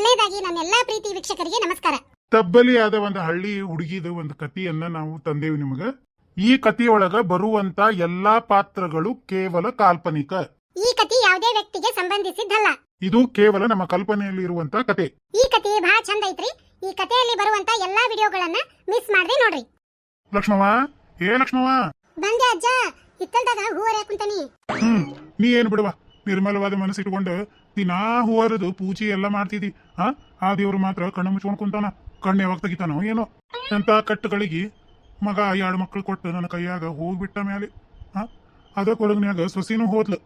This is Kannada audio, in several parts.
ಮೊದಲನೇದಾಗಿ ನನ್ನೆಲ್ಲಾ ಪ್ರೀತಿ ವೀಕ್ಷಕರಿಗೆ ನಮಸ್ಕಾರ. ತಬ್ಬಲಿ ಆದ ಒಂದು ಹಳ್ಳಿ ಹುಡುಗಿದ ಒಂದು ಕಥೆಯನ್ನ ನಾವು ತಂದೇವಿ ನಿಮಗ. ಈ ಕಥೆಯೊಳಗ ಬರುವಂತ ಎಲ್ಲಾ ಪಾತ್ರಗಳು ಕೇವಲ ಕಾಲ್ಪನಿಕ. ಈ ಕಥೆ ಯಾವುದೇ ವ್ಯಕ್ತಿಗೆ ಸಂಬಂಧಿಸಿದ್ದಲ್ಲ. ಇದು ಕೇವಲ ನಮ್ಮ ಕಲ್ಪನೆಯಲ್ಲಿ ಇರುವಂತ ಕತೆ ಈ ಕಥೆ ಬಹಳ ಚಂದ ಐತ್ರಿ. ಈ ಕಥೆಯಲ್ಲಿ ಬರುವಂತ ಎಲ್ಲಾ ವಿಡಿಯೋಗಳನ್ನ ಮಿಸ್ ಮಾಡ್ರಿ ನೋಡ್ರಿ. ಲಕ್ಷ್ಮವ ಏ ಲಕ್ಷ್ಮವ ಬಂದೆ ಅಜ್ಜ ಹಿತ್ತಲ್ದಾಗ ಹೂವರೆ ಕುಂತಾನಿ. ಹ್ಮ್ ನೀ ಏನ್ ಬಿಡುವ? ನಿರ್ಮಲವಾದ ಮನಸ್ಸಿಟ್ಕೊಂಡು ದಿನಾ ಹೂವರದು ಪೂಜೆ ಎಲ್ಲ ಮಾಡ್ತಿದ್ದಿ. ಆ? ಆ ದೇವ್ರು ಮಾತ್ರ ಕಣ್ಣು ಮುಚ್ಕೊಂಡು ಕುಂತಾನ. ಕಣ್ಣು ಯಾವಾಗ ತೆಗಿತಾನೋ ಏನೋ. ಎಂತ ಕಟ್ಟುಗಳಿಗೆ ಮಗ ಎರಡು ಮಕ್ಕಳು ಕೊಟ್ಟು ನನ್ನ ಕೈಯಾಗ ಹೋಗ್ಬಿಟ್ಟ ಮ್ಯಾಲೆ. ಆ? ಅದ ಕೊಳಗ್ನ್ಯಾಗ ಸೊಸಿನೂ ಹೋದ್ಲು.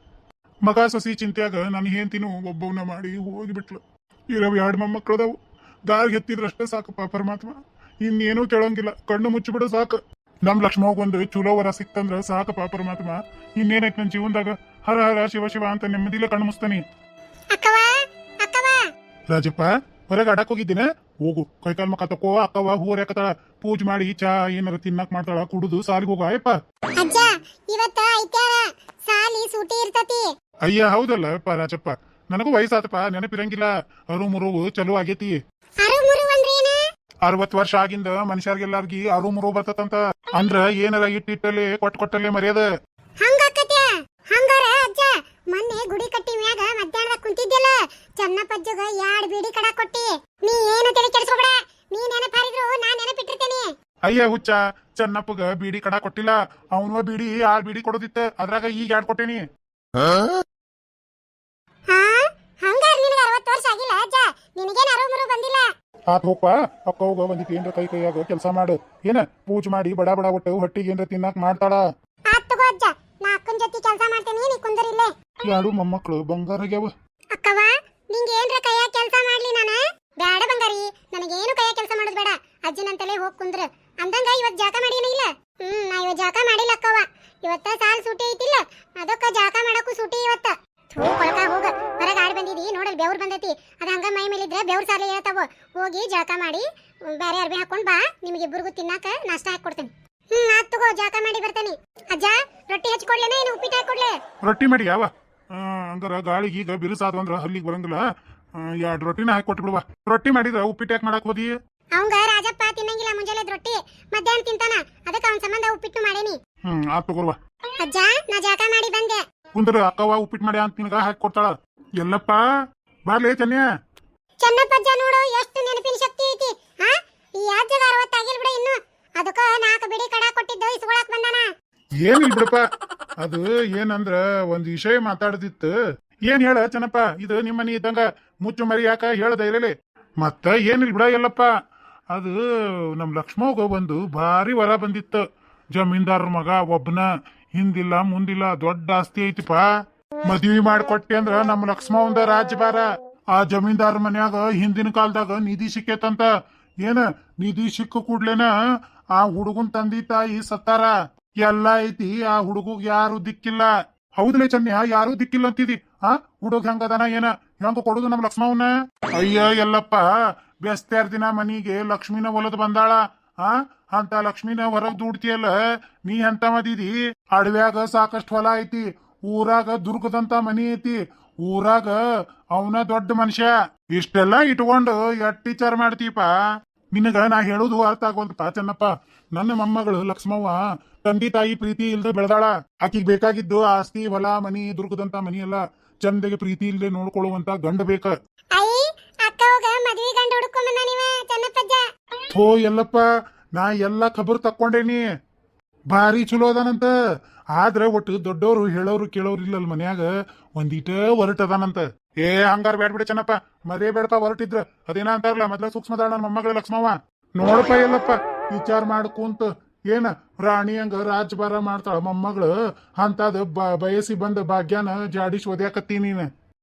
ಮಗ ಸೊಸಿ ಚಿಂತ್ಯಾಗ ನಾನು ಹೇಳ್ತೀನು ಒಬ್ಬವನ್ನ ಮಾಡಿ ಹೋಗಿಬಿಟ್ಲು. ಇರವ್ ಎರಡು ಮೊಮ್ಮಕ್ಳು ಅದಾವು. ದಾರಿ ಎತ್ತಿದ್ರಷ್ಟೇ ಸಾಕಪ್ಪ ಪರಮಾತ್ಮ. ಇನ್ನೇನು ಕೇಳಂಗಿಲ್ಲ. ಕಣ್ಣು ಮುಚ್ಚಿಬಿಡು ಸಾಕು. ನಮ್ಮ ಲಕ್ಷ್ಮ ಒಂದು ಚಲೋ ವರ ಸಿಕ್ತಂದ್ರ ಸಾಕಪ್ಪ ಪರಮಾತ್ಮ. ಇನ್ನೇನೈತೆ ನನ್ನ ಜೀವನದಾಗ? ಹರ ಹರ ಶಿವ ಶಿವ ಅಂತ ನೆಮ್ಮದಿಲ್ಲ ಕಣ್ಣು ಮುಸ್ತಾನಿ ಅಕ್ಕವ ಅಕ್ಕವ ರಾಜಪ್ಪ ಹೊರಗೆ ಅಡಕ್ ಹೋಗಿದ್ದೀನ. ಹೋಗು. ಕೈಕಾಲ್ ಮಕ್ಕ ತಕೋ ಅಕ್ಕವ ಹೂರ ಯಾಕತ್ತಾಳ? ಪೂಜೆ ಮಾಡಿ ಚಾ ಏನಾರ ತಿನ್ನಕ್ ಮಾಡ್ತಾಳ ಕುಡುದು ಸಾಲಿಗೆ ಹೋಗ ಅಯ್ಯಪ್ಪ ಅಜ್ಜ ಇವತ್ತ ಐತ್ಯಾರ ಸಾಲಿ ಸೂಟಿ ಇರ್ತತಿ. ಅಯ್ಯ ಹೌದಲ್ಲ ಅಪ್ಪ ರಾಜಪ್ಪ. ನನಗೂ ವಯಸ್ಸಾತಪ್ಪ ನೆನಪಿರಂಗಿಲ್ಲ. ಅರು ಮುರುವು ಚಲೋ ಆಗೇತಿ. ಅರು ಮುರು ಅಂದ್ರೇನ ಅರವತ್ ವರ್ಷ ಆಗಿಂದ ಮನುಷ್ಯರ್ಗೆಲ್ಲಾರ್ಗಿ ಅರು ಮುರು ಬರ್ತತಂತ. ಅಂದ್ರ ಏನಾರ ಇಟ್ಟಿಟ್ಟಲೆ ಕೊಟ್ಟ ಕೊಟ್ಟಲೆ ಮರ್ಯಾದ. ಹಂಗಾಕತ್ಯ ಹಂಗಾರ ಅಜ್ಜ ಮೊನ್ನೆ ಗುಡಿ ಕಟ್ಟಿ ಮ್ಯಾಗ ಮಧ್ಯಾಹ್ನದಾಗ ಕುಂತಿದ್ದೆಲ್ಲ ಚನ್ನಪ್ಪಜ್ಜಗ ಎರಡ್ ಬೀಡಿ ಕಡ ಕೊಟ್ಟಿ. ನೀ ಏನು ತಲೆ ಕೆಡಿಸ್ಕೊಬೇಡ. ನೀ ನೆನಪಾರಿದ್ರು ನಾ ನೆನಪಿಟ್ಟಿರ್ತೇನೆ. ಅಯ್ಯ ಹುಚ್ಚ ಚೆನ್ನಪ್ಪಗ ಬೀಡಿ ಕಡ ಕೊಟ್ಟಿಲ್ಲ. ಅವನು ಬೀಡಿ ಆರ್ ಬೀಡಿ ಕೊಡೋದಿತ್ತ. ಅದ್ರಾಗ ಈಗ ಎರಡ್ ಕೊಟ್ಟೇನಿ? ಹಾ? ಹಂಗಾರ ನಿನಗೆ ಅರವತ್ತು ವರ್ಷ ಆಗಿಲ್ಲ ಅಜ್ಜ. ನಿನಗೇನು ಅರುಮರು ಬಂದಿಲ್ಲ? ಆತ್ ಹೋಗ್ಪ ಒಂದಿಟ್ಟು ಏನ್ರ ಕೈ ಕೈಯಾಗ ಕೆಲಸ ಮಾಡು. ಏನ ಪೂಜೆ ಮಾಡಿ ಬಡ ಬಡ ಒಟ್ಟು ಹೊಟ್ಟಿಗೆ ಏನ್ರ ತಿನ್ನಾಕ್ ಮಾಡ್ತಾಳ ಆತ್ ತಗೋ ಅಜ್ಜ ನಾ ಅಕ್ಕನ ಜೊತೆ ಕೆಲಸ ಮಾಡ್ತೇನೆ ನೀ ಕುಂದರಿಲ್ಲೇ ಎರಡು ಬಂಗಾರ ಬಂಗಾರಾಗ್ಯಾವ? ಅಕ್ಕವ ನಿಂಗೆ ಏನ್ರ ಕೈಯ ಕೆಲಸ ಮಾಡ್ಲಿ ನಾನ? ಬ್ಯಾಡ ಬಂಗಾರಿ ನನಗೇನು ಕೈಯ ಕೆಲಸ ಮಾಡೋದು ಬೇಡ. ಅಜ್ಜನಂತಲೇ ಹೋಗ್ ಕುಂದ್ರ. ಅಂದಂಗ ಇವತ್ತು ಜಾಕ ಮಾಡೀನ ಇಲ್ಲ. ಹ್ಮ್ ನಾ ಇವತ್ತು ಜಾಕ ಮಾಡಿಲ್ಲ ಅಕ್ಕವ ಇವತ್ತ ಸಾಲ್ ಸೂಟಿ ಐತಿಲ್ಲ. ಅದಕ್ಕ ಜಾಕ ಮಾಡಕ್ಕೂ ಸೂಟಿ ಇವತ್ತ. ಥೂ ಕೊಳಕ ಹೋಗ. ಹೊರಗೆ ಆಡ್ ಬಂದಿದಿ ನೋಡಲ್ ಬೆವ್ರು ಬಂದೈತಿ. ಅದ ಹಂಗ ಮೈ ಮೇಲಿದ್ರೆ ಬೆವ್ರು ಸಾಲಿ ಹೇಳ್ತಾವ. ಹೋಗಿ ಜಾಕ ಮಾಡಿ ಬೇರೆ ಅರ್ಬಿ ಹಾಕೊಂಡ್ ಬಾ. ನಿಮಗಿಬ್ಬರಿಗೂ ತಿನ್ನಾಕ ನಾಷ್ಟ ಹಾಕಿ ಕೊಡ್ತೇನೆ ಹ್ಮ್ ಆತ್ ತಗೋ ಜಾಕ ಮಾಡಿ ಬರ್ತಾನೆ. ಅಜ್ಜ ರೊಟ್ಟಿ ಹಚ್ಕೊಡ್ಲೇನ ಏನು ಉಪ್ಪಿಟ್ಟು ಹಾಕೊಡ್ಲೆ? ರೊಟ್ಟಿ ಮಾಡಿ ಯಾವ? ಹಂಗಾರ ಗಾಳಿಗೆ ಈಗ ಬಿರುಸಾದ ಅಂದ್ರೆ ಹಲ್ಲಿಗೆ ಬರಂಗಿಲ್ಲ. ಎರಡು ರೊಟ್ಟಿನ ಹಾಕಿ ಕೊಟ್ಬಿಡುವ. ರೊಟ್ಟಿ ಮಾಡಿದ್ರೆ ಉಪ್ಪಿಟ್ಟು ಯಾಕೆ ಮಾಡಕ್ ಹೋದಿ? ಅವಂಗ ರಾಜಪ್ಪ ತಿನ್ನಂಗಿಲ್ಲ ಮುಂಜಾನೆ ರೊಟ್ಟಿ. ಮಧ್ಯಾಹ್ನ ತಿಂತಾನ. ಅದಕ್ಕೆ ಅವನ ಸಂಬಂಧ ಉಪ್ಪಿಟ್ಟು ಮಾಡೇನಿ. ಹ್ಮ್ ಆತ್ ತಗೋರ್ವ. ಅಜ್ಜ ನಾ ಜಾಕ ಮಾಡಿ ಬಂದೆ. ಕುಂದ್ರ ಅಕ್ಕವ ಉಪ್ಪಿಟ್ಟು ಮಾಡಿ ಅಂತ ನಿನಗ ಹಾಕಿ ಕೊಡ್ತಾಳ. ಎಲ್ಲಪ್ಪ ಬಾರ್ಲೇ ಚೆನ್ನಪ್ಪ ಅಜ್ಜ ನೋಡು ಎಷ್ಟು ನೆನಪಿನ ಶಕ್ತಿ ಐತಿ. ಹಾ ಈ ಅಜ್ಜಗ ಅರವತ್ತಾಗಿಲ್ ಬಿಡ ಇನ್ನು. ಅದಕ್ಕ ನಾಲ್ಕು ಬಿಡಿ ಕಡ ಕೊಟ್ಟಿದ್ದು ಇಸ್ಕೊಳಕ್ ಬಂದಾನ. ಏನಿಲ್ಲ ಬಿಡಪ್ಪ ಅದು ಏನಂದ್ರ ಒಂದ್ ವಿಷಯ ಮಾತಾಡದಿತ್ತು. ಏನ್ ಹೇಳ ಚೆನ್ನಪ್ಪ? ಇದು ನಿಮ್ಮ ಮನಿ ಇದ್ದಂಗ ಮುಚ್ಚು ಮರಿ ಯಾಕ ಹೇಳ್ದ ಇರಲಿ. ಮತ್ತ ಏನಿಲ್ಲ ಬಿಡ ಎಲ್ಲಪ್ಪ? ಅದು ನಮ್ ಲಕ್ಷ್ಮವ್ಗ ಬಂದು ಭಾರಿ ವರ ಬಂದಿತ್ತು. ಜಮೀನ್ದಾರ ಮಗ ಒಬ್ನ ಹಿಂದಿಲ್ಲ ಮುಂದಿಲ್ಲ ದೊಡ್ಡ ಆಸ್ತಿ ಐತಿಪ್ಪ. ಮದ್ವಿ ಮಾಡ್ಕೊಟ್ಟೆ ಅಂದ್ರ ನಮ್ಮ ಲಕ್ಷ್ಮವಂದ ರಾಜ್ಯಭಾರ. ಆ ಜಮೀನ್ದಾರ ಮನ್ಯಾಗ ಹಿಂದಿನ ಕಾಲದಾಗ ನಿಧಿ ಸಿಕ್ಕೇತಂತ. ಏನ ನಿಧಿ ಸಿಕ್ಕ ಕೂಡ್ಲೇನ ಆ ಹುಡುಗನ್ ತಂದಿ ತಾಯಿ ಸತ್ತಾರ. ಎಲ್ಲ ಐತಿ, ಆ ಹುಡುಗಗ್ ಯಾರು ದಿಕ್ಕಿಲ್ಲ. ಹೌದಲೇ ಚನ್ಯ ಯಾರು ದಿಕ್ಕಿಲ್ಲ ಅಂತಿದಿ. ಆ ಹುಡುಗ ಹೆಂಗದನ ಏನ? ಹೆಂಗ ಕೊಡುದು ನಮ್ ಲಕ್ಷ್ಮವ್ನ? ಅಯ್ಯ, ಎಲ್ಲಪ್ಪ, ಬೆಸ್ತ್ಯಾರ ದಿನ ಮನಿಗೆ ಲಕ್ಷ್ಮಿನ ಒಲದ್ ಬಂದಾಳ. ಆ, ಅಂತ ಲಕ್ಷ್ಮಿನ ಹೊರಗ್ ದುಡ್ತಿಯಲ್ಲ, ನೀ ಎಂತ ಮದಿದಿ ಅಡವ್ಯಾಗ ಸಾಕಷ್ಟು ಹೊಲ ಐತಿ, ಊರಾಗ ದುರ್ಗದಂತ ಮನಿ ಐತಿ, ಊರಾಗ ಅವನ ದೊಡ್ಡ ಮನುಷ್ಯ. ಇಷ್ಟೆಲ್ಲ ಇಟ್ಕೊಂಡು ಎಟ್ ಟೀಚರ್ ಮಾಡ್ತೀಪ ನಿನಗ ನಾ ಹೇಳುದು ಅರ್ಥ ಆಗೋಲ್ತಪ್ಪ ಚೆನ್ನಪ್ಪ. ನನ್ನ ಮೊಮ್ಮಗಳು ಲಕ್ಷ್ಮವ್ವ ತಂದೆ ತಾಯಿ ಪ್ರೀತಿ ಇಲ್ದೆ ಬೆಳೆದಾಳ. ಆಕಿಗೆ ಬೇಕಾಗಿದ್ದು ಆಸ್ತಿ ಹೊಲ ಮನಿ ದುರ್ಗದಂತ ಮನಿ ಎಲ್ಲ ಚಂದಗೆ ಪ್ರೀತಿ ಇಲ್ದೆ ನೋಡ್ಕೊಳ್ಳುವಂತ ಗಂಡ ಬೇಕ. ಹೋ ಎಲ್ಲಪ್ಪ ನಾ ಎಲ್ಲ ಖಬರ್ ತಕ್ಕೊಂಡೇನಿ. ಭಾರಿ ಚಲೋ ಅದಾನಂತ ಆದ್ರೆ ಒಟ್ಟು ದೊಡ್ಡವರು ಹೇಳೋರು ಕೇಳೋರು ಇಲ್ಲಲ್ ಮನ್ಯಾಗ ಒಂದೀಟ ಹೊರಟ್ ಅದಾನಂತ. ಏ ಹಂಗಾರ ಬೇಡ ಬಿಡ ಚೆನ್ನಪ್ಪ. ಮರೇ ಬೇಡಪ್ಪ ಹೊರಟಿದ್ರ ಅದೇನ ಅಂತಾರಲ್ಲ ಮೊದ್ಲ ಸೂಕ್ಷ್ಮದಾಳ ನನ್ನ ಮೊಮ್ಮಗಳ ಲಕ್ಷ್ಮವ ನೋಡಪ್ಪ ಎಲ್ಲಪ್ಪ ವಿಚಾರ ಮಾಡ್ಕುಂತ ಏನ ರಾಣಿ ಹಂಗ ರಾಜಭಾರ ಮಾಡ್ತಾಳ ಮೊಮ್ಮಗಳು ಅಂತದ ಬಯಸಿ ಬಂದ ಭಾಗ್ಯನ ಜಾಡಿಸಿ ಓದ್ಯಾಕತ್ತಿ ನೀನ.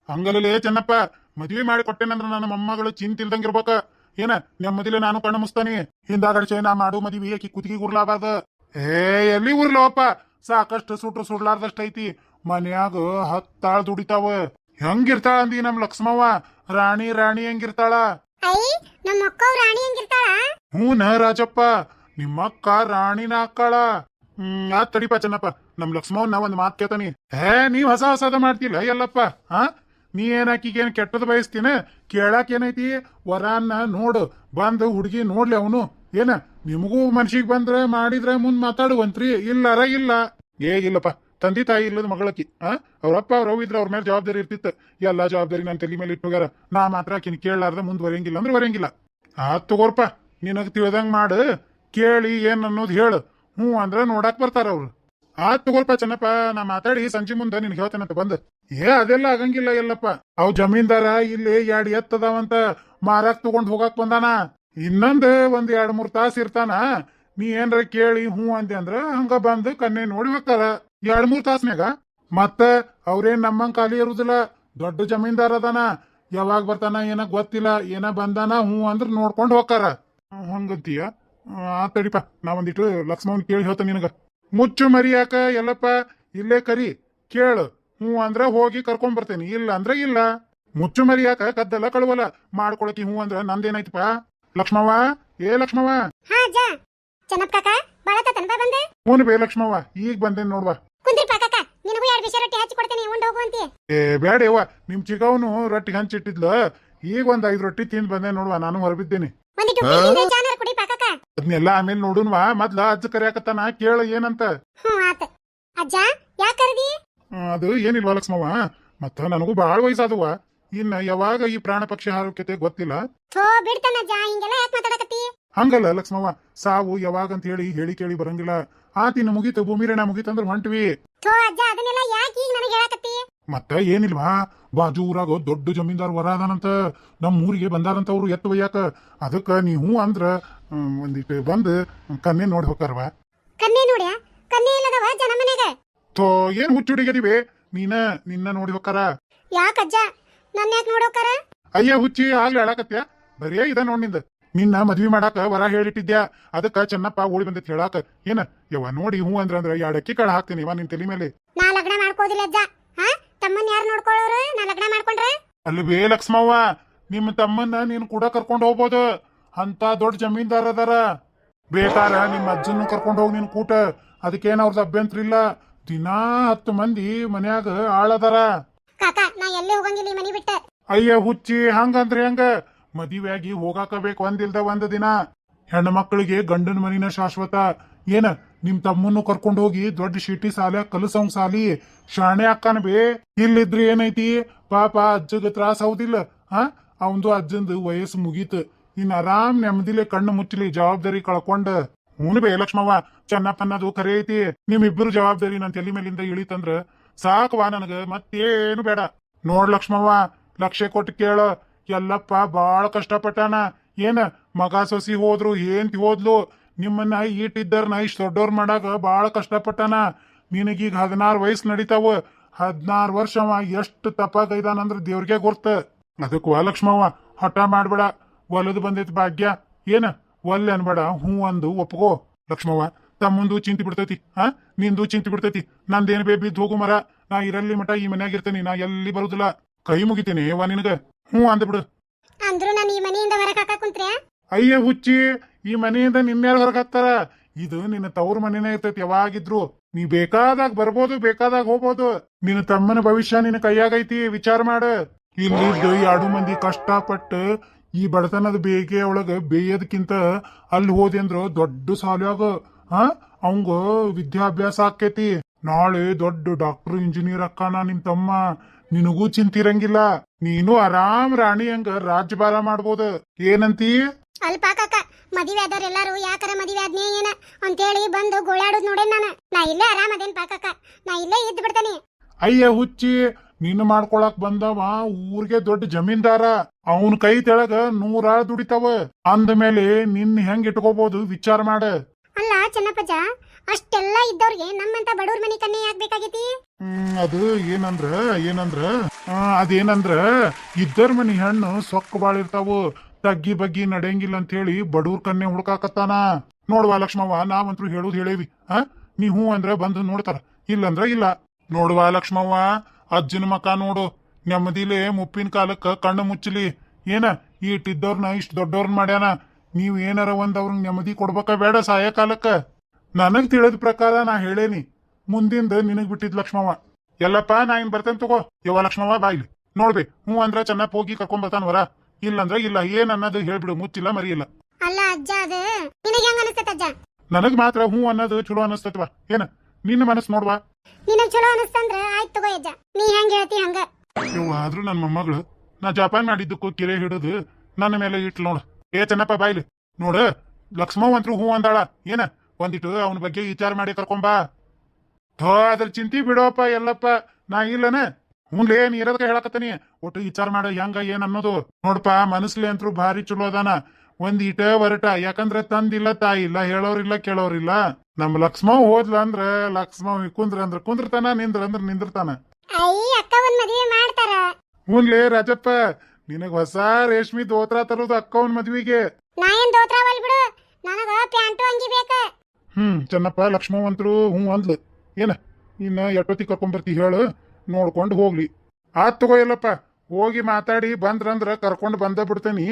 ಹಂಗಲೇ ಚೆನ್ನಪ್ಪ ಮದ್ವಿ ಮಾಡಿ ಕೊಟ್ಟೇನಂದ್ರ ನನ್ನ ಮೊಮ್ಮಗಳು ಚಿಂತಿಲ್ದಂಗಿರ್ಬೇಕ ಏನ ನೆಮ್ಮದಿಲೆ ನಾನು ಕಣ್ಣು ಮುಸ್ತಾನಿ ಹಿಂದಾಗಡೆ ನಾ ಮಾಡು ಮದ್ವಿ ಆಕಿ ಕುತ್ತಿಗೆ ಉರ್ಲಾಬಾರ್ದ ಏ ಎಲ್ಲಿ ಉರ್ಲವಪ್ಪ ಸಾಕಷ್ಟು ಸುಟ್ರು ಸುಡ್ಲಾರ್ದಷ್ಟ ಐತಿ ಮನ್ಯಾಗ ಹತ್ತಾಳ್ ದುಡಿತಾವ. ಹೆಂಗಿರ್ತಾಳ ಅಂದಿ ನಮ್ ಲಕ್ಷ್ಮವ್ವ? ರಾಣಿ ರಾಣಿ ಹೆಂಗಿರ್ತಾಳ? ಹೂನ ರಾಜಪ್ಪ ನಿಮ್ಮಕ್ಕ ರಾಣಿನ ಅಕ್ಕಳ. ಹ್ಮ್, ಆತ್ ತಡಿಪ ಚೆನ್ನಪ್ಪ. ನಮ್ ಲಕ್ಷ್ಮವ್ನ ಒಂದ್ ಮಾತ್ ಕೇಳ್ತಾನಿ. ಹೇ, ನೀವ್ ಹೊಸ ಹೊಸದ ಮಾಡ್ತಿಲ್ಲ ಎಲ್ಲಪ್ಪ ಹಾ ನೀ ಏನಾಕಿಗೇನ್ ಕೆಟ್ಟದ್ ಬಯಸ್ತೀನ? ಕೇಳಾಕ ಏನೈತಿ? ವರಾನ್ನ ನೋಡು. ಬಂದು ಹುಡುಗಿ ನೋಡ್ಲಿ ಅವನು. ಏನ, ನಿಮಗೂ ಮನ್ಸಿಗೆ ಬಂದ್ರೆ ಮಾಡಿದ್ರೆ ಮುಂದ್ ಮಾತಾಡುವಂತ್ರಿ? ಇಲ್ಲರ ಇಲ್ಲ. ಏ, ಇಲ್ಲಪ್ಪ. ತಂದೆ ತಾಯಿ ಇಲ್ಲದ ಮಗಳಕಿ ಆ? ಅವ್ರಪ್ಪ ಅವ್ರ ಇದ್ರ ಅವ್ರ ಮೇಲೆ ಜವಾಬ್ದಾರಿ ಇರ್ತಿತ್ತು. ಎಲ್ಲಾ ಜವಾಬ್ದಾರಿ ನನ್ನ ತಲೆ ಮೇಲೆ ಇಟ್ಟು ಹೋಗ್ಯಾರ ನಾ ಮಾತ್ರ ಆಕಿನ ಕೇಳಲಾರ್ದ ವರಂಗಿಲ್ಲ ಅಂದ್ರೆ ವರೆಯಂಗಿಲ್ಲ ಆ ತಗೋರ್ಪ, ನಿನಗ್ ತಿಳಿದಂಗ್ ಮಾಡು. ಕೇಳಿ ಏನ್ ಅನ್ನೋದು ಹೇಳು. ಹ್ಞೂ ಅಂದ್ರೆ ನೋಡಾಕ್ ಬರ್ತಾರ ಅವ್ರು. ಆ ತಗೋಲ್ಪ ಚೆನ್ನಪ್ಪ, ನಾ ಮಾತಾಡಿ ಸಂಜೆ ಮುಂದೆ ನಿನ್ಗೆ ಹೇಳ್ತೇನಂತ ಬಂದ್. ಏ, ಅದೆಲ್ಲ ಆಗಂಗಿಲ್ಲ ಎಲ್ಲಪ್ಪ. ಅವ್ ಜಮೀನ್ದಾರ ಇಲ್ಲಿ ಎರಡ್ ಎತ್ತದಾವಂತ ಮಾರಾಕ್ ತಗೊಂಡ್ ಹೋಗಾಕ್ ಬಂದಾನ. ಇನ್ನೊಂದ್ ಒಂದ್ ಎರಡ್ ಮೂರ್ ತಾಸ್ ಇರ್ತಾನ. ನೀ ಏನ್ರ ಕೇಳಿ ಹ್ಞೂ ಅಂದೆ ಅಂದ್ರ ಹಂಗ ಬಂದು ಕನ್ನೆ ನೋಡಿ ಹೋಗ್ತಾರ. ಎರಡ್ ಮೂರ್ ತಾಸ್ನ್ಯಾಗ. ಮತ್ತ ಅವ್ರೇನ್ ನಮ್ಮಂಗ್ ಖಾಲಿ ಇರುದಿಲ್ಲ. ದೊಡ್ಡ ಜಮೀನ್ದಾರ ಅದಾನ. ಯಾವಾಗ ಬರ್ತಾನ ಏನ ಗೊತ್ತಿಲ್ಲ, ಏನ ಬಂದಾನ ಹ್ಞೂ ಅಂದ್ರ ನೋಡ್ಕೊಂಡ್ ಹೋಗ್ತಾರ. ಹಂಗಂತೀಯ? ಆ ತಡಿಪ ನಾ ಒಂದಿಟ್ಟು ಲಕ್ಷ್ಮಣ್ ಕೇಳಿ ಹೇಳ್ತೇನೆ ನಿನಗ. ಮುಚ್ಚು ಮರಿಯಾಕ ಎಲ್ಲಪ್ಪ ಇಲ್ಲೇ ಕರಿ ಕೇಳು. ಹ್ಞೂ ಅಂದ್ರೆ ಹೋಗಿ ಕರ್ಕೊಂಡ್ ಬರ್ತೇನೆ ಇಲ್ಲ ಅಂದ್ರೆ ಇಲ್ಲ. ಮುಚ್ಚು ಮರಿಯಾಕ ಕದ್ದಲ್ಲ ಕಳುವಲ್ಲ ಮಾಡ್ಕೊಳಕಿ ಹ್ಞೂ ಅಂದ್ರೆ ನಂದೇನಾಯ್ತಪ್ಪ? ಲಕ್ಷ್ಮವ್ವ ಏ ಲಕ್ಷ್ಮವ್ವ. ಹಾ ಅಜ್ಜ ಚೆನ್ನಪ್ಪ ಕಾಕ ಬಾಳ ತನಪ ಬಂದೆ. ಹ್ಞೂ ಬೇ ಲಕ್ಷ್ಮವ್ವ ಈಗ ಬಂದೇನ್ ನೋಡ್ವಾ. ಕುಂದ್ರಿಪ್ಪ ಕಾಕ ನಿನಗೂ ಎರಡು ಬಿಸಿ ರೊಟ್ಟಿ ಹಚ್ಚಿ ಕೊಡ್ತೇನೆ ಉಂಡು ಹೋಗುವಂತಿ ಏ ಬೇಡ ಯವ್ವ ನಿಮ್ ಚಿಗವನು ರೊಟ್ಟಿ ಹಂಚಿಟ್ಟಿದ್ಲು ಈಗ ಒಂದ್ ಐದ್ ರೊಟ್ಟಿ ತಿಂದ್ ಬಂದೆ ನೋಡ್ವಾ ನಾನು ಹೊರಬಿದ್ದೇನೆ. ಒಂದಿಟ್ಟು ಅದನ್ನೆಲ್ಲ ಆಮೇಲೆ ನೋಡುನ್ವಾ ಮೊದ್ಲ ಅಜ್ಜ ಕರಿಯಾಕತ್ತಾನ ಕೇಳ ಏನಂತ. ಆತ. ಅಜ್ಜ ಯಾಕ ಕರೆದಿ? ಅದು ಏನಿಲ್ವಾ ಲಕ್ಷ್ಮವ್ವ? ಮತ್ತ ನನಗೂ ಬಾಳ ವಯಸ್ಸಾದವ ಇನ್ನ ಯಾವಾಗ ಈ ಪ್ರಾಣ ಪಕ್ಷಿ ಆರೋಗ್ಯತೆ ಗೊತ್ತಿಲ್ಲ. ಥೋ ಬಿಡ್ತಾನ ಅಜ್ಜ ಹಿಂಗೆಲ್ಲ ಯಾಕೆ ಮಾತಾಡಕತ್ತಿ? ಹಂಗಲ್ಲ ಲಕ್ಷ್ಮವ್ವ ಸಾವು ಯಾವಾಗ ಅಂತ ಹೇಳಿ ಹೇಳಿ ಕೇಳಿ ಬರಂಗಿಲ್ಲ. ಆತಿನ ಮುಗೀತು ಭೂಮಿರಣ ಮುಗೀತಂದ್ರ ಹೊಂಟ್ವಿ. ಥೋ ಅಜ್ಜ ಅದನ್ನೆಲ್ಲ ಯಾಕ ಈಗ ನನಗೆ ಹೇಳಕತ್ತಿ? ಮತ್ತ ಏನಿಲ್ವಾ? ಬಾಜು ಊರಾಗ ದೊಡ್ಡ ಜಮೀನ್ದಾರ್ ವರ ಅದಾನಂತ ನಮ್ಮ ಊರಿಗೆ ಬಂದಾರಂತ ಅವ್ರು ಎತ್ತು ಒಯ್ಯಾಕ ಅದಕ್ಕ ನೀವು ಅಂದ್ರ ಒಂದಿಟ್ಟು ಬಂದ್ ಕನ್ನೆ ನೋಡಿ ಹೋಗ್ತಾರವ ಕನ್ನೆ ನೋಡ್ಯಾ? ಕನ್ನೆ ಇಲ್ಲದವ ಜನ ಮನೆಗೆ? ತೋ ಏನ್ ಹುಚ್ಚುಡಿಗದಿವೆ? ನೀನ ನಿನ್ನ ನೋಡಿ ಹೋಗ್ತಾರ. ಯಾಕಜ್ಜ ನನ್ನ ಯಾಕೆ ಹೋಗ್ತಾರ? ಅಯ್ಯ ಹುಚ್ಚಿ ಆಗ್ಲಿ ಹೇಳಾಕತ್ಯ ಬರೇ ಇದ ನೋಡ್ ನಿನ್ನ ಮದ್ವಿ ಮಾಡಾಕ ವರ ಹೇಳಿಟ್ಟಿದ್ಯಾ? ಅದಕ್ಕ ಚೆನ್ನಪ್ಪ ಓಡಿ ಬಂದೈತಿ ಹೇಳಾಕ. ಏನ? ಯವ್ವ ನೋಡಿ ಹೂ ಅಂದ್ರ ಅಂದ್ರ ಎರಡು ಅಕ್ಕಿ ಕಾಳ ಹಾಕ್ತೀನಿ ಇವ ನಿನ್ ತಲೆ ಮೇಲೆ. ನಾ ಲಗ್ನ ಮಾಡ್ಕೋದಿಲ್ಲ ಅಜ್ಜ. ಹಾ? ತಮ್ಮನ್ ಯಾರು ನೋಡ್ಕೊಳ್ಳೋರು? ನಾ ಲಗ್ನ ಮಾಡ್ಕೊಂಡ್ರೆ? ಅಲ್ಲಿ ಬೇ ಲಕ್ಷ್ಮವ್ವ ನಿಮ್ಮ ತಮ್ಮನ್ನ ನೀನು ಕೂಡ ಕರ್ಕೊಂಡು ಹೋಗ್ಬೋದು. ಅಂತ ದೊಡ್ಡ ಜಮೀನ್ದಾರ ಅದಾರ. ಬೇಕಾರ ನಿಮ್ಮ ಅಜ್ಜನ್ನು ಕರ್ಕೊಂಡು ಹೋಗಿ ನೀನು ಕೂಟ. ಅದಕ್ಕೇನು ಅವ್ರದ್ದು ಅಭ್ಯಂತರ ಇಲ್ಲ. ದಿನಾ ಹತ್ತು ಮಂದಿ ಮನ್ಯಾಗ ಆಳದಾರ. ಕಾಕ ನಾ ಎಲ್ಲಿ ಹೋಗಂಗಿಲ್ಲ ಈ ಮನಿ ಬಿಟ್ಟ. ಅಯ್ಯ ಹುಚ್ಚಿ ಹಂಗಂದ್ರೆ ಹೆಂಗ? ಮದುವೆಯಾಗಿ ಹೋಗಾಕ ಬೇಕು ಒಂದಿಲ್ದ ಒಂದ್ ದಿನ. ಹೆಣ್ಣು ಮಕ್ಕಳಿಗೆ ಗಂಡನ ಮನಿನ ಶಾಶ್ವತ. ಏನ ನಿಮ್ ತಮ್ಮನ್ನು ಕರ್ಕೊಂಡು ಹೋಗಿ ದೊಡ್ಡ ಶಿಟಿ ಸಾಲ, ಕಲಸಂಗ್ ಸಾಲಿ, ಶಾಣೆ ಅಕ್ಕನ ಬೇ. ಇಲ್ಲಿದ್ರೆ ಏನೈತಿ? ಪಾಪ ಅಜ್ಜಗ ತ್ರಾಸ ಹೌದಿಲ್ಲ. ಹಾ ಅವಂದು ಅಜ್ಜಂದು ವಯಸ್ಸು ಮುಗೀತು. ಇನ್ ಆರಾಮ್ ನೆಮ್ಮದಿಲೆ ಕಣ್ಣು ಮುಚ್ಚಲಿ ಜವಾಬ್ದಾರಿ ಕಳ್ಕೊಂಡ. ಹ್ಞೂ ಬೇ ಲಕ್ಷ್ಮವ್ವ ಚೆನ್ನಪ್ಪನ್ನದು ಕರೆ ಐತಿ. ನಿಮ್ಮಿಬ್ಬರು ಜವಾಬ್ದಾರಿ ನನ್ನ ತಲೆ ಮೇಲಿಂದ ಇಳಿತಂದ್ರ ಸಾಕವಾ ನನಗ, ಮತ್ತೇನು ಬೇಡ. ನೋಡ್ ಲಕ್ಷ್ಮವ್ವ, ಲಕ್ಷ ಕೊಟ್ಟು ಕೇಳ. ಎಲ್ಲಪ್ಪ ಬಾಳ ಕಷ್ಟಪಟ್ಟಾನ. ಏನ ಮಗ ಸೊಸಿ ಹೋದ್ರು, ಏಂತಿ ಹೋದ್ಲು? ನಿಮ್ಮನ್ನ ಈಟಿದ್ದರ್ನ ಇಷ್ಟ ದೊಡ್ಡೋರ್ ಮಾಡಾಕ ಭಾಳ ಕಷ್ಟಪಟ್ಟನ. ನಿನಗೀಗ ಹದಿನಾರು ವಯಸ್ಸು ನಡೀತಾವ. ಹದಿನಾರು ವರ್ಷ ಅವ ಎಷ್ಟು ತಪ್ಪಾಗೈದಾನಂದ್ರ ದೇವ್ರಿಗೆ ಗುರ್ತ. ಅದಕ್ಕೆ ವಾಲಕ್ಷ್ಮವ ಹಠ ಮಾಡ್ಬೇಡ. ಒಲದು ಬಂದೈತಿ ಭಾಗ್ಯ. ಏನ? ಒಲ್ಲೆ ಅನ್ಬೇಡ. ಹ್ಞೂ ಅಂದು ಒಪ್ಕೋ. ಲಕ್ಷ್ಮವ್ವ, ತಮ್ಮಂದು ಚಿಂತೆ ಬಿಡ್ತೈತಿ. ಹಾ ನಿಂದು ಚಿಂತೆ ಬಿಡ್ತೈತಿ. ನಂದೇನು ಬೇಬಿ ಹೋಗು ಮರ. ನಾ ಇರಲ್ಲಿ ಮಠ, ಈ ಮನ್ಯಾಗ ಇರ್ತೇನೆ. ನಾ ಎಲ್ಲಿ ಬರುದಿಲ್ಲ. ಕೈ ಮುಗಿತೀನಿ, ವಾ ನಿನಗ. ಹ್ಞೂ ಅಂದ್ಬಿಡು. ಅಂದ್ರು ನಾನು ಈ ಮನೆಯಿಂದ ಹೊರಗೆ ಹಾಕ ಕುಂತ್ರೆ? ಅಯ್ಯ ಹುಚ್ಚಿ, ಈ ಮನೆಯಿಂದ ನಿನ್ಯಾರು ಹೊರಗತ್ತಾರ ಇದು ನಿನ್ನ ತವ್ರ ಮನೆನೇ ಇರ್ತೈತಿ, ಯಾವಾಗಿದ್ರು. ನೀ ಬೇಕಾದಾಗ ಬರ್ಬೋದು, ಬೇಕಾದಾಗ ಹೋಗ್ಬೋದು. ನಿನ್ನ ತಮ್ಮನ ಭವಿಷ್ಯ ನಿನ್ನ ಕೈಯಾಗೈತಿ, ವಿಚಾರ ಮಾಡ. ಇಲ್ಲಿ ಎರಡು ಮಂದಿ ಕಷ್ಟಪಟ್ಟು ಈ ಬಡತನದ ಬೇಗೆ ಒಳಗ ಬೇಯೋದಕ್ಕಿಂತ ಅಲ್ಲಿ ಹೋದೆ ಅಂದ್ರ ದೊಡ್ಡ ಸಾಲ್ಯಾಗ ಹಾ? ಅವಂಗ ವಿದ್ಯಾಭ್ಯಾಸ ಆಕೈತಿ ನಾಳೆ ದೊಡ್ಡ ಡಾಕ್ಟರ್, ಇಂಜಿನಿಯರ್ ಅಕ್ಕಾನ ನಿಮ್ ತಮ್ಮ. ನಿನಗೂ ಚಿಂತಿರಂಗಿಲ್ಲ. ನೀನು ಆರಾಮ್ ರಾಣಿ ಹಂಗ ರಾಜ್ಯಭಾರ ಮಾಡ್ಬೋದು. ಏನಂತೀ? ಅಲ್ಪ ಕಾಕ ಮದುವೆ ಆದವ್ರು ಎಲ್ಲರೂ ಯಾಕರ ಮದುವೆ ಆದ್ನೇ ಏನ? ಅಂತೇಳಿ ಬಂದು ಗೋಳಾಡೋದ್ ನೋಡೇನ್ ನಾನು. ನಾ ಇಲ್ಲೇ ಆರಾಮ್ ಅದೇನ್ ಪಾಕಕ್ಕ. ನಾ ಇಲ್ಲೇ ಇದ್ದು ಬಿಡ್ತಾನೆ. ಅಯ್ಯ ಹುಚ್ಚಿ ನಿನ್ನ ಮಾಡ್ಕೊಳಕ್ ಬಂದವ ಊರಿಗೆ ದೊಡ್ಡ ಜಮೀನ್ದಾರ. ಅವನ್ ಕೈ ತೆಳಗ ನೂರಾಳು ದುಡಿತಾವ. ಅಂದ ಮೇಲೆ ನಿನ್ ಹೆಂಗ್ ಇಟ್ಕೋಬಹುದು ವಿಚಾರ ಮಾಡ. ಅಲ್ಲ ಚೆನ್ನಪ್ಪಜ್ಜ ಅಷ್ಟೆಲ್ಲ ಇದ್ದವ್ರಿಗೆ ನಮ್ಮಂತ ಬಡವ್ರ ಮನೆ ಕನ್ನೆ ಆಗ್ಬೇಕಾಗೈತಿ? ಹ್ಮ್ ಅದು ಏನಂದ್ರ ಏನಂದ್ರ ಆ, ಅದೇನಂದ್ರ ಇದ್ದರ್ ಮನಿ ಹೆಣ್ಣು ಸೊಕ್ಕ ಬಾಳ ಇರ್ತಾವು ತಗ್ಗಿ ಬಗ್ಗಿ ನಡೆಯಂಗಿಲ್ಲ ಅಂತ ಹೇಳಿ ಬಡೂರ್ ಕನ್ನೆ ಹುಡ್ಕಾಕತ್ತಾನ. ನೋಡ್ವಾ ಲಕ್ಷ್ಮವ್ವ, ನಾವಂತ್ರು ಹೇಳುದ್ ಹೇಳೇವಿ. ಆ ನೀ ಹ್ಞೂ ಅಂದ್ರೆ ಬಂದು ನೋಡ್ತಾರ. ಇಲ್ಲಂದ್ರ ಇಲ್ಲ. ನೋಡ್ವಾ ಲಕ್ಷ್ಮವ್ವ, ಅಜ್ಜನ ಮಕ ನೋಡು. ನೆಮ್ಮದಿಲೆ ಮುಪ್ಪಿನ ಕಾಲಕ್ಕ ಕಣ್ಣು ಮುಚ್ಚಲಿ. ಏನ ಈಟಿದ್ದವ್ರನ್ನ ಇಷ್ಟ ದೊಡ್ಡವ್ರನ್ನ ಮಾಡ್ಯಾನ. ನೀವ್ ಏನಾರ ಒಂದ್ ಅವ್ರಿಗೆ ನೆಮ್ಮದಿ ಕೊಡ್ಬೇಕ ಬೇಡ ಸಾಯ ಕಾಲಕ್ಕ ನನಗ್ ತಿಳಿದ ಪ್ರಕಾರ ನಾ ಹೇಳೇನಿ. ಮುಂದಿಂದ ನಿನಗ್ ಬಿಟ್ಟಿದ್ ಲಕ್ಷ್ಮವ್ವ. ಎಲ್ಲಪ್ಪ, ನಾ ಇನ್ ಬರ್ತೇನೆ ತಗೋ. ಯವ್ವ ಲಕ್ಷ್ಮವ್ವ ಬಾಯ್ಲಿ ನೋಡ್ಬಿ ಹ್ಞೂ ಅಂದ್ರ ಚೆನ್ನಾಗಿ ಹೋಗಿ ಕರ್ಕೊಂಡ್ ಬರ್ತಾನ ವರ. ಇಲ್ಲಂದ್ರ ಇಲ್ಲ ಏನ್ ಅನ್ನೋದು ಹೇಳ್ಬಿಡು ಮುಚ್ಚಿಲ್ಲ ಮರಿಯಿಲ್ಲ. ಅಲ್ಲ ಅಜ್ಜ ಅದು ನಿನಗೆ ಹೆಂಗ ಅನಿಸ್ತೈತೆ ಅಜ್ಜ? ನನಗೆ ಮಾತ್ರ ಹ್ಞೂ ಅನ್ನೋದು ಚಲೋ ಅನಸ್ತತ್ವ ಏನ ನಿನ್ನ ಮನಸ್ಸು ನೋಡ್ವಾ? ನಿನಗೆ ಚಲೋ ಅನಿಸ್ತಂದ್ರ ಆಯ್ತು ತಗೋ ಅಜ್ಜ. ನೀ ಹೆಂಗ್ ಹೇಳ್ತಿ ಹಂಗ? ಯವ್ವ ಆದ್ರೂ ನನ್ನ ಮೊಮ್ಮಗಳು ನಾ ಜಪಾನ್ ಮಾಡಿದ್ದಕ್ಕೂ ಕಿರೆ ಹಿಡಿದು ನನ್ನ ಮೇಲೆ ಇಟ್ಲು ನೋಡು. ಏ ಚೆನ್ನಪ್ಪ ಬಾಯ್ಲಿ ನೋಡು ಲಕ್ಷ್ಮವ್ ಅಂತೂ ಹೂ ಅಂದಾಳ. ಏನ ಒಂದಿಟ್ಟು ಅವನ ಬಗ್ಗೆ ವಿಚಾರ ಮಾಡಿ ಕರ್ಕೊಂಬಾ ಥೋ ಅದ್ರ ಚಿಂತಿ ಬಿಡೋಪ್ಪ ಎಲ್ಲಪ್ಪ. ನಾ ಇಲ್ಲನ? ಹ್ಞೂನ್ಲೇ ನೀ ಇರೋದಕ್ಕೆ ಹೇಳಕತ್ತೀನಿ. ಒಟ್ಟು ವಿಚಾರ ಮಾಡ ಹೆಂಗ ಏನ್ ಅನ್ನೋದು. ನೋಡಪ್ಪ ಮನಸ್ಲಿ ಅಂತೂ ಭಾರಿ ಚಲೋ ಅದಾನ. ಒಂದ್ ಇಟ ಹೊರಟ ಯಾಕಂದ್ರೆ ತಂದಿಲ್ಲ ತಾಯಿ ಇಲ್ಲ ಹೇಳೋರಿಲ್ಲ ಕೇಳೋರಿಲ್ಲ. ನಮ್ ಲಕ್ಷ್ಮವ್ ಹೋದ್ಲ ಅಂದ್ರ ಲಕ್ಷ್ಮವ್ ಕುಂದ್ರ ಅಂದ್ರ ಕುಂದ್ರತಾನ ನಿಂದ್ರ ಅಂದ್ರ ನಿಂದ್ರತಾನ. ಹ್ಞೂನ್ಲೇ ರಾಜಪ್ಪ ನಿನಗ್ ಹೊಸ ರೇಷ್ಮಿ ದೋತ್ರ ತರೋದು ಅಕ್ಕವನ್ ಮದ್ವಿಗೆ. ಹ್ಮ್ ಚೆನ್ನಪ್ಪ ಲಕ್ಷ್ಮಣ ಲಕ್ಷ್ಮವಂತರು ಹ್ಞೂ ಅಂದ್ಲು. ಏನ ಇನ್ನ ಎಟ್ಟೊತ್ತಿ ಕರ್ಕೊಂಡ್ ಬರ್ತಿ ಹೇಳು. ನೋಡ್ಕೊಂಡು ಹೋಗ್ಲಿ. ಆತ್ ತಗೋ ಇಲ್ಲಪ್ಪ ಹೋಗಿ ಮಾತಾಡಿ ಬಂದ್ರಂದ್ರ ಕರ್ಕೊಂಡು ಬಂದ ಬಿಡ್ತೇನಿ.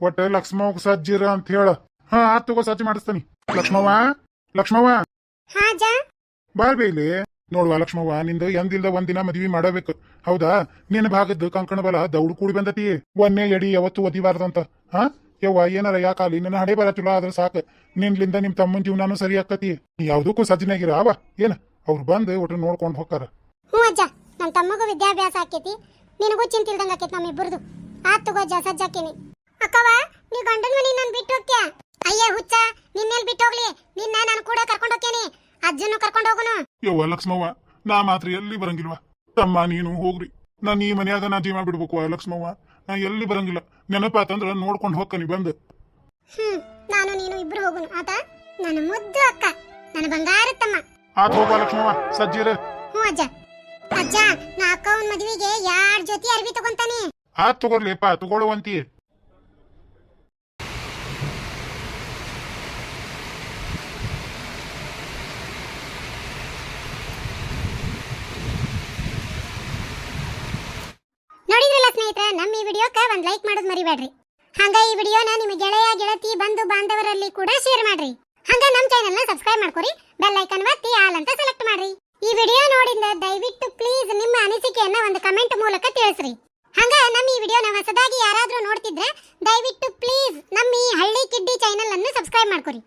ಒಟ್ಟ ಲಕ್ಷ್ಮವ್ಗ ಸಜ್ಜಿರ ಅಂತ ಹೇಳ. ಹಾ ಆತ್ ತಗೋ ಸಜ್ಜಿ ಮಾಡಿಸ್ತಾನಿ. ಲಕ್ಷ್ಮವ್ವ ಲಕ್ಷ್ಮವ್ವ. ಬಾಳ್ ಬೇಲಿ ನೋಡ್ವಾ ಲಕ್ಷ್ಮವ್ವ ನಿಂದ ಎಂದಿಲ್ದ ಒಂದಿನ ಮದ್ವಿ ಮಾಡಬೇಕು. ಹೌದಾ? ನಿನ್ನ ಭಾಗದ್ದು ಕಂಕಣ ಬಲ ದೌಡು ಕೂಡಿ ಬಂದತಿ. ಒನ್ನೇ ಎಡಿ ಯಾವತ್ತು ಒದಿಬಾರ್ದಂತ. ಹಾ? ಯವ್ವ ಏನಾರ ಯಾಕಾಲಿ ನಿನ್ನ ಹಡೆ ಬರ ಚಲೋ ಆದ್ರೆ ಸಾಕು. ನಿನ್ಲಿಂದ ನಿಮ್ ತಮ್ಮನ ಜೀವನಾನು ಸರಿ ಆಕತಿ ಯಾವ್ದಕ್ಕೂ ಸಜ್ಜನಾಗಿರ ಅವ ಏನ? ಅವ್ರು ಬಂದು ಒಟ್ಟು ನೋಡ್ಕೊಂಡು ಹೋಗ್ತಾರ ನನ್ನ ತಮ್ಮಗೂ ವಿದ್ಯಾಭ್ಯಾಸ ಆಕೇತಿ. ನಿನಗೂ ಚಿಂತೆ ಇಲ್ದಂಗ ಆಕೇತಿ ನಮ್ಮಿಬ್ಬರದು ಆತ್ ತಗೋ ಅಜ್ಜ ಸಜ್ಜಾಕೇನಿ. ಅಕ್ಕವ ನೀ ಗಂಡನ ಮನೆ ನಾನು ಬಿಟ್ಟು ಹೋಗ್ತೀಯ? ಅಯ್ಯ ಹುಚ್ಚ ನಿನ್ನೆಲ್ ಬಿಟ್ಟು ಹೋಗ್ಲಿ. ನಿನ್ನ ನಾನು ಕೂಡ ಕರ್ಕೊಂಡು ಹೋಗ್ತೀನಿ. ಅಜ್ಜನ್ನು ಕರ್ಕೊಂಡು ಹೋಗುನು. ಯವ್ವ ಲಕ್ಷ್ಮವ್ವ ನಾ ಮಾತ್ರ ಎಲ್ಲಿ ಬರಂಗಿಲ್ವಾ? ತಮ್ಮ ನೀನು ಹೋಗ್ರಿ. ನಾನು ಈ ಮನೆಯಾಗ ನಾ ಜೀವ ಬಿಡ್ಬೇಕು ಲಕ್ಷ್ಮವ್ವ. ನಾ ಎಲ್ಲಿ ಬರಂಗಿಲ್ಲ. ನೆನಪಾತಂದ್ರ ನೋಡ್ಕೊಂಡು ಹೋಗ್ಕನಿ ಬಂದು. ಹ್ಮ್ ನಾನು ನೀನು ಇಬ್ರು ಹೋಗುನು. ಆತ ನನ್ನ ಮುದ್ದು ಅಕ್ಕ. ನನ್ನ ಬಂಗಾರ ತಮ್ಮ. ಆತ ಹೋಗ ಲಕ್ಷ್ಮವ್ವ ಸಜ್ಜಿರ. ಹ್ಞೂ ಅಜ್ಜ. ಅಜ್ಜ ನಾ ಅಕ್ಕ ಮದುವೆಗೆ ಮದ್ವಿಗೆ ಯಾರ್ ಜೊತೆ ಅರ್ಬಿ ತಗೊಂತಾನೆ? ಆತ್ ತಗೋರ್ಲಿಪ್ಪ ತಗೊಳ್ಳುವಂತಿ. ನೋಡಿದ್ರಲ್ಲ ಸ್ನೇಹಿತರೆ ನಮ್ಮ ಈ ವಿಡಿಯೋಕ್ಕೆ ಒಂದು ಲೈಕ್ ಮಾಡೋದು ಮರಿಬೇಡ್ರಿ. ಹಂಗ ಈ ವಿಡಿಯೋನ ನಿಮ್ಮ ಗೆಳೆಯ ಗೆಳತಿ ಬಂಧು ಬಾಂಧವರಲ್ಲಿ ಕೂಡ ಶೇರ್ ಮಾಡ್ರಿ. ಹಂಗ ನಮ್ಮ ಚಾನೆಲ್ನ ಸಬ್ಸ್ಕ್ರೈಬ್ ಮಾಡ್ಕೊರಿ ಬೆಲ್ ಐಕನ್ ಒತ್ತಿ ಆಲ್ ಅಂತ ಸೆಲೆಕ್ಟ್ ಮಾಡ್ರಿ. ಈ ವಿಡಿಯೋ ನೋಡಿದ ದಯವಿಟ್ಟು ಪ್ಲೀಸ್ ನಿಮ್ಮ ಅನಿಸಿಕೆಯನ್ನ ಒಂದು ಕಮೆಂಟ್ ಮೂಲಕ ತಿಳಿಸ್ರಿ. ಹಂಗ ನಮ್ಮ ಈ ವಿಡಿಯೋನ ಹೊಸದಾಗಿ ಯಾರಾದರೂ ನೋಡ್ತಿದ್ರೆ ದಯವಿಟ್ಟು ಪ್ಲೀಸ್ ನಮ್ಮ ಈ ಹಳ್ಳಿ ಕಿಡ್ಡಿ ಚಾನೆಲ್ ಅನ್ನು ಸಬ್ಸ್ಕ್ರೈಬ್ ಮಾಡ್ಕೊರಿ.